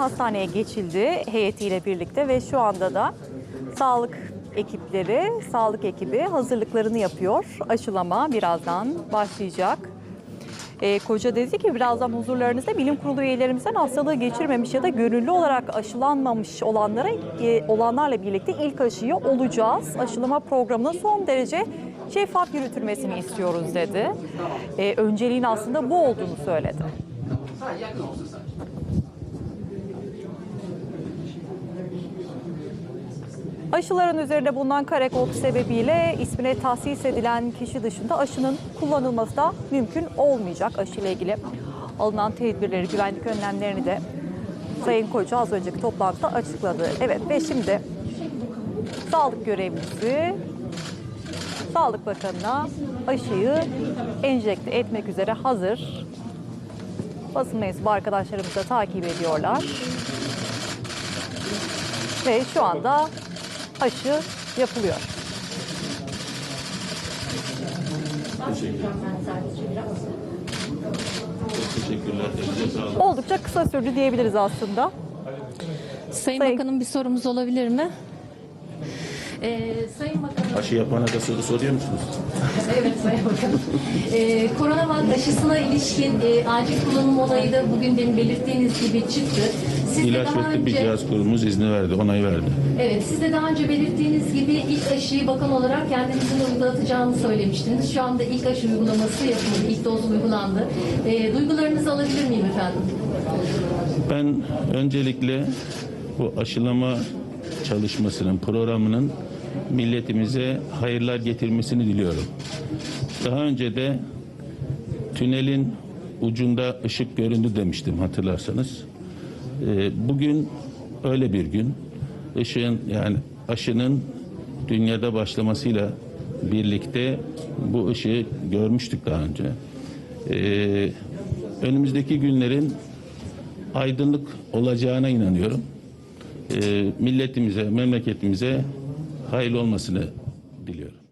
Hastaneye geçildi heyetiyle birlikte ve şu anda da sağlık ekipleri, sağlık ekibi hazırlıklarını yapıyor. Aşılama birazdan başlayacak. Ee, koca dedi ki birazdan huzurlarınızda bilim kurulu üyelerimizden hastalığı geçirmemiş ya da gönüllü olarak aşılanmamış olanlara e, olanlarla birlikte ilk aşıyı olacağız. Aşılama programının son derece şeffaf yürütülmesini istiyoruz dedi. Ee, önceliğin aslında bu olduğunu söyledi. Aşıların üzerinde bulunan kare kod sebebiyle ismine tahsis edilen kişi dışında aşının kullanılması da mümkün olmayacak. Aşıyla ilgili alınan tedbirleri, güvenlik önlemlerini de Sayın Koca az önceki toplantıda açıkladı. Evet ve şimdi sağlık görevlisi Sağlık Bakanı'na aşıyı enjekte etmek üzere hazır. Basın mensubu arkadaşlarımız da takip ediyorlar. Ve şu anda aşı yapılıyor. Teşekkürler. Sağlık. Oldukça kısa sürdü diyebiliriz aslında. Sayın, Sayın- Bakanım bir sorumuz olabilir mi? Ee, Sayın Bakanım, Aşı yapana da soru soruyor musunuz? evet Sayın Bakanım. Ee, koronavak aşısına ilişkin e, acil kullanım olayı da bugün benim belirttiğiniz gibi çıktı. Siz de İlaç daha ve Tıbbi önce, Cihaz Kurumumuz izni verdi, onay verdi. evet, siz de daha önce belirttiğiniz gibi ilk aşıyı bakan olarak kendinizin uygulatacağını söylemiştiniz. Şu anda ilk aşı uygulaması yapıldı, ilk doz uygulandı. Ee, duygularınızı alabilir miyim efendim? Ben öncelikle bu aşılama çalışmasının, programının milletimize hayırlar getirmesini diliyorum. Daha önce de tünelin ucunda ışık göründü demiştim hatırlarsanız. Ee, Bugün öyle bir gün. Işığın yani aşının dünyada başlamasıyla birlikte bu ışığı görmüştük daha önce. Ee, önümüzdeki günlerin aydınlık olacağına inanıyorum. Ee, milletimize, memleketimize hayırlı olmasını diliyorum.